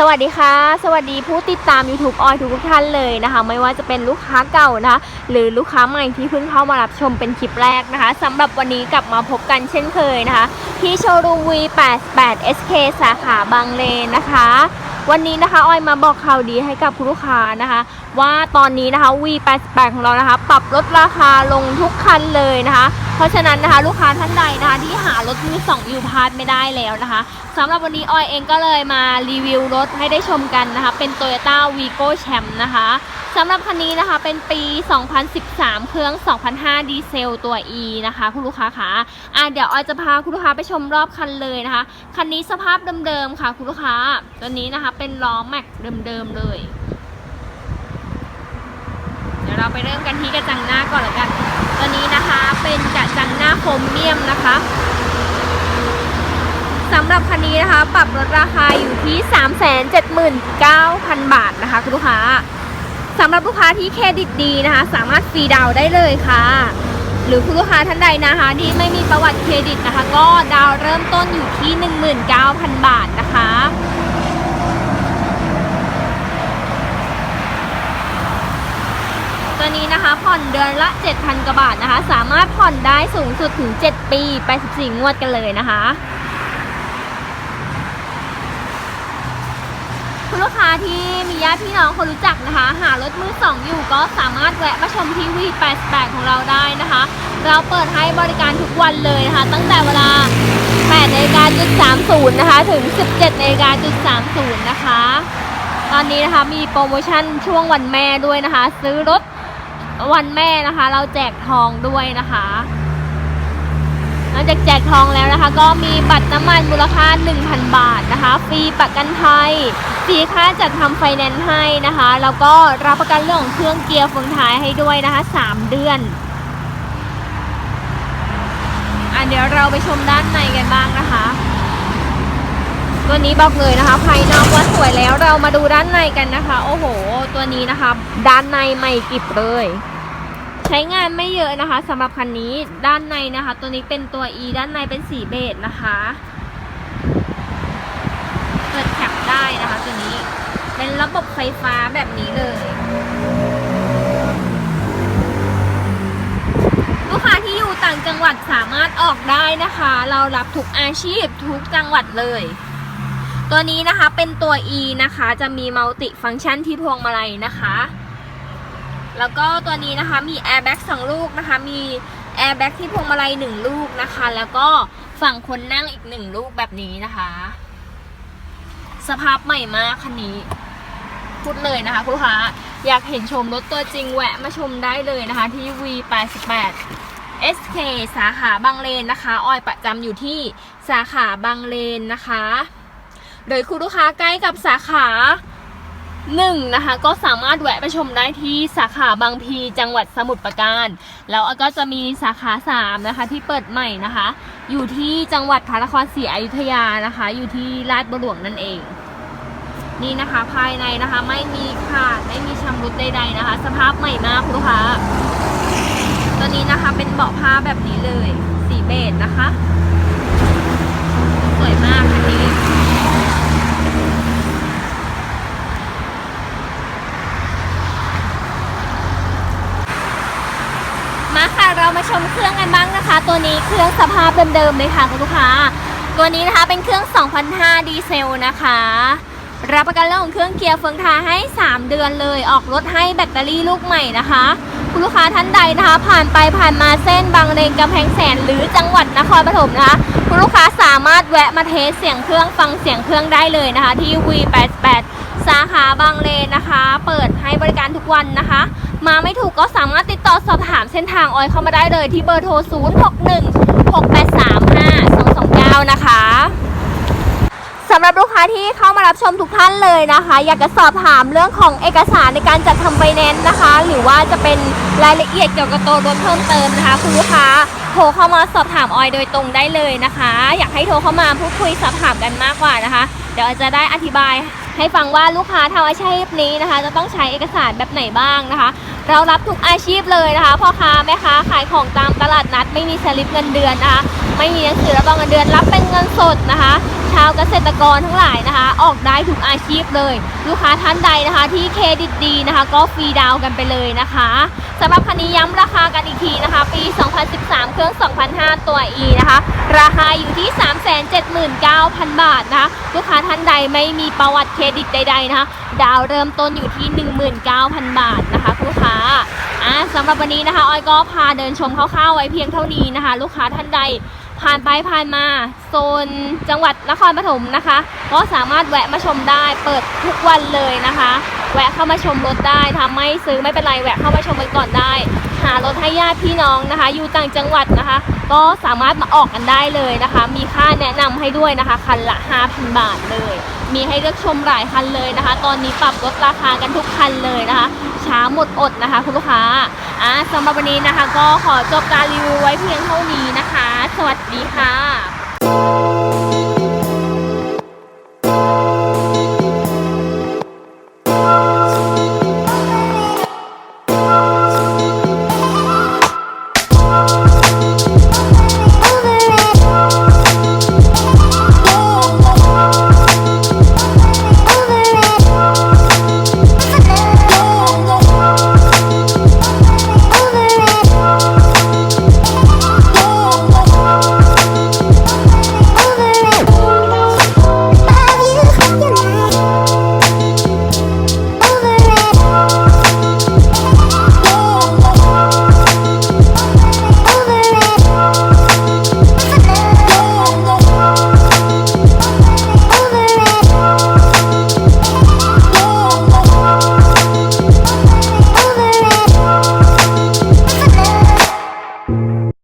สวัสดีค่ะ สวัสดีผู้ติดตาม YouTube ออยทุกท่านเลยนะคะ ไม่ว่าจะเป็นลูกค้าเก่านะคะหรือลูกค้าใหม่ที่เพิ่งเข้ามารับชมเป็นคลิปแรกนะคะสำหรับวันนี้กลับมาพบกันเช่นเคยนะคะ ที่โชว์รูม V88 SK สาขาบางเลนนะคะ วันนี้นะคะออยมาบอกข่าวดีให้กับคุณลูกค้านะคะ ว่าตอนนี้นะคะ V88 ของเรานะคะ ปรับลดราคาลงทุกคันเลยนะคะ เพราะฉะนั้นนะคะลูกค้าท่านใดนะคะที่หารถมือสองอยู่พาร์ทไม่ได้แล้วนะคะสำหรับวันนี้ออยเองก็เลยมารีวิวรถให้ได้ชมกันนะคะ เป็น Toyota Vigo Champ นะคะสำหรับคันนี้นะคะเป็นปี 2013 เครื่อง 2005 ดีเซลตัว E นะคะ คุณลูกค้าคะอะเดี๋ยวออยจะพาคุณลูกค้าไปชมรอบคันเลยนะคะ คันนี้สภาพเดิมๆค่ะ คุณลูกค้าตัวนี้นะคะเป็นล้อแม็กเดิมๆเลย เดี๋ยวเราไปเริ่มกันที่กระจังหน้าก่อนละกันตัวนี้นะคะเป็นกระจังหน้าโครเมียมนะคะสำหรับคันนี้นะคะ ปรับลดราคาอยู่ที่ 379,000 บาทนะคะคุณลูกค้าสำหรับลูกค้าที่เครดิตดีนะคะ สามารถฟรีดาวน์ได้เลยค่ะ หรือคุณลูกค้าท่านใดนะคะ ที่ไม่มีประวัติเครดิตนะคะ ก็ดาวน์เริ่มต้นอยู่ที่ 19,000 บาทนะคะ ตัว นี้นะคะผ่อนเดือนละ 7,000กว่าบาทนะคะ สามารถผ่อนได้สูงสุดถึง 7 ปี 84 งวดกันเลยนะคะคุณลูกค้าที่มีญาติพี่น้องคนรู้จักนะคะ หารถมือสองอยู่ก็สามารถแวะมาชมที่ V88 ของเราได้นะคะ เราเปิดให้บริการทุกวันเลยนะคะ ตั้งแต่เวลา8นาฬิกาจุด30นะคะ ถึง 17นาฬิกาจุด30นะคะ ตอนนี้นะคะมีโปรโมชั่นช่วงวันแม่ด้วยนะคะ ซื้อรถ วันแม่นะคะ เราแจกทองด้วยนะคะนอกจากแจกทองแล้วนะคะ ก็มีบัตรน้ำมันมูลค่า 1,000 บาทนะคะ ฟรีประกันภัยฟรีค่าจัดทำไฟแนนซ์ให้นะคะ แล้วก็รับประกันเรื่องของเครื่องเกียร์เฟืองท้ายให้ด้วยนะคะ 3 เดือนอะเดี๋ยวเราไปชมด้านในกันบ้างนะคะ ตัวนี้บอกเลยนะคะ ภายนอกว่าสวยแล้วเรามาดูด้านในกันนะคะ โอ้โห ตัวนี้นะคะ ด้านในใหม่กิบเลย ใช้งานไม่เยอะนะคะสำหรับคันนี้ด้านในนะคะ ตัวนี้เป็นตัว E ด้านในเป็นสีเบจนะคะเปิดแคปได้นะคะตัวนี้เป็นระบบไฟฟ้าแบบนี้เลย ลูกค้าที่อยู่ต่างจังหวัดสามารถออกได้นะคะ เรารับทุกอาชีพทุกจังหวัดเลย ตัวนี้นะคะเป็นตัว E นะคะ จะมีมัลติฟังก์ชันที่พวงมาลัยนะคะ แล้วก็ตัวนี้นะคะมี airbag สองลูกนะคะ มี airbag ที่พวงมาลัยหนึ่งลูกนะคะ แล้วก็ฝั่งคนนั่งอีกหนึ่งลูกแบบนี้นะคะ สภาพใหม่มากคันนี้ พูดเลยนะคะคุณลูกค้าอยากเห็นชมรถตัวจริงแวะมาชมได้เลยนะคะ ที่ V88 SK สาขาบางเลนนะคะ ออยประจำอยู่ที่สาขาบางเลนนะคะ โดยคุณลูกค้าใกล้กับสาขาหนึ่งนะคะก็สามารถแวะไปชมได้ที่สาขาบางพีจังหวัดสมุทรปราการ แล้วก็จะมีสาขาสามนะคะที่เปิดใหม่นะคะ อยู่ที่จังหวัดพระนครศรีอยุธยานะคะ อยู่ที่ลาดบัวหลวงนั่นเอง นี่นะคะภายในนะคะไม่มีขาดไม่มีชำรุดใดๆนะคะ สภาพใหม่มากคุณลูกค้าตัวนี้นะคะเป็นเบาะผ้าแบบนี้เลยสีเบจนะคะ สวยมากอันนี้ มาค่ะเรามา ชมเครื่องกันบ้างนะคะ ตัวนี้เครื่องสภาพเดิมๆเลยค่ะคุณลูกค้า ตัวนี้นะคะเป็นเครื่อง 2005 ดีเซลนะคะ รับประกันเรื่องของเครื่องเกียร์เฟืองท้ายให้ 3 เดือนเลย ออกรถให้แบตเตอรี่ลูกใหม่นะคะ คุณลูกค้าท่านใดนะคะ ผ่านไปผ่านมาเส้นบางเลนกำแพงแสนหรือจังหวัดนครปฐมนะคะ คุณลูกค้าสามารถแวะมาเทสเสียงเครื่องฟังเสียงเครื่องได้เลยนะคะ ที่ V88 สาขาบางเลนนะคะ เปิดให้บริการทุกวันนะคะ มาไม่ถูกก็สามารถติดต่อสอบถามเส้นทางออยเข้ามาได้เลยที่เบอร์โทร 0 6 1 6 8 3 5 2 2 9 นะคะสำหรับลูกค้าที่เข้ามารับชมทุกท่านเลยนะคะ อยากจะสอบถามเรื่องของเอกสารในการจัดทำไฟแนนซ์นะคะ หรือว่าจะเป็นรายละเอียดเกี่ยวกับตัวรถเพิ่มเติมนะคะ คุณลูกค้าโทรเข้ามาสอบถามออยโดยตรงได้เลยนะคะ อยากให้โทรเข้ามาพูดคุยสอบถามกันมากกว่านะคะ เดี๋ยวจะได้อธิบาย ให้ฟังว่าลูกค้าทำอาชีพนี้นะคะ จะต้องใช้เอกสารแบบไหนบ้างนะคะ เรารับทุกอาชีพเลยนะคะพ่อค้าแม่ค้าขายของตามตลาดนัด ไม่มีสลิปเงินเดือนนะคะไม่มีหนังสือรับรองเงินเดือนรับเป็นเงินสดนะคะ ชาวเกษตรกรทั้งหลายนะคะ ออกได้ทุกอาชีพเลย ลูกค้าท่านใดนะคะ ที่เครดิตดีนะคะ ก็ฟรีดาวน์กันไปเลยนะคะสำหรับคันนี้ย้ำราคากันอีกทีนะคะ ปี 2013 เครื่อง 2005 ตัว E นะคะราคาอยู่ที่ 379,000 บาทนะลูกค้าท่านใดไม่มีประวัติเครดิตใดๆนะคะดาวเริ่มต้นอยู่ที่ 19,000 บาทนะคะลูกค้าอ่าสำหรับวันนี้นะคะออยก็พาเดินชมคร่าวๆไว้เพียงเท่านี้นะคะ ลูกค้าท่านใดผ่านไปผ่านมาโซนจังหวัดนครปฐมนะคะ ก็สามารถแวะมาชมได้เปิดทุกวันเลยนะคะ แวะเข้ามาชมรถได้ทำไม่ซื้อไม่เป็นไรแวะเข้ามาชมกันก่อนได้ หารถให้ญาติพี่น้องนะคะ อยู่ต่างจังหวัดนะคะ ก็สามารถมาออกกันได้เลยนะคะ มีค่าแนะนำให้ด้วยนะคะ คันละ 5,000 บาทเลย มีให้เลือกชมหลายคันเลยนะคะ ตอนนี้ปรับลดราคากันทุกคันเลยนะคะ ช้าหมดอดนะคะคุณลูกค้าอ่าสำหรับวันนี้นะคะ ก็ขอจบการรีวิวไว้เพียงเท่านี้นะคะ สวัสดีค่ะ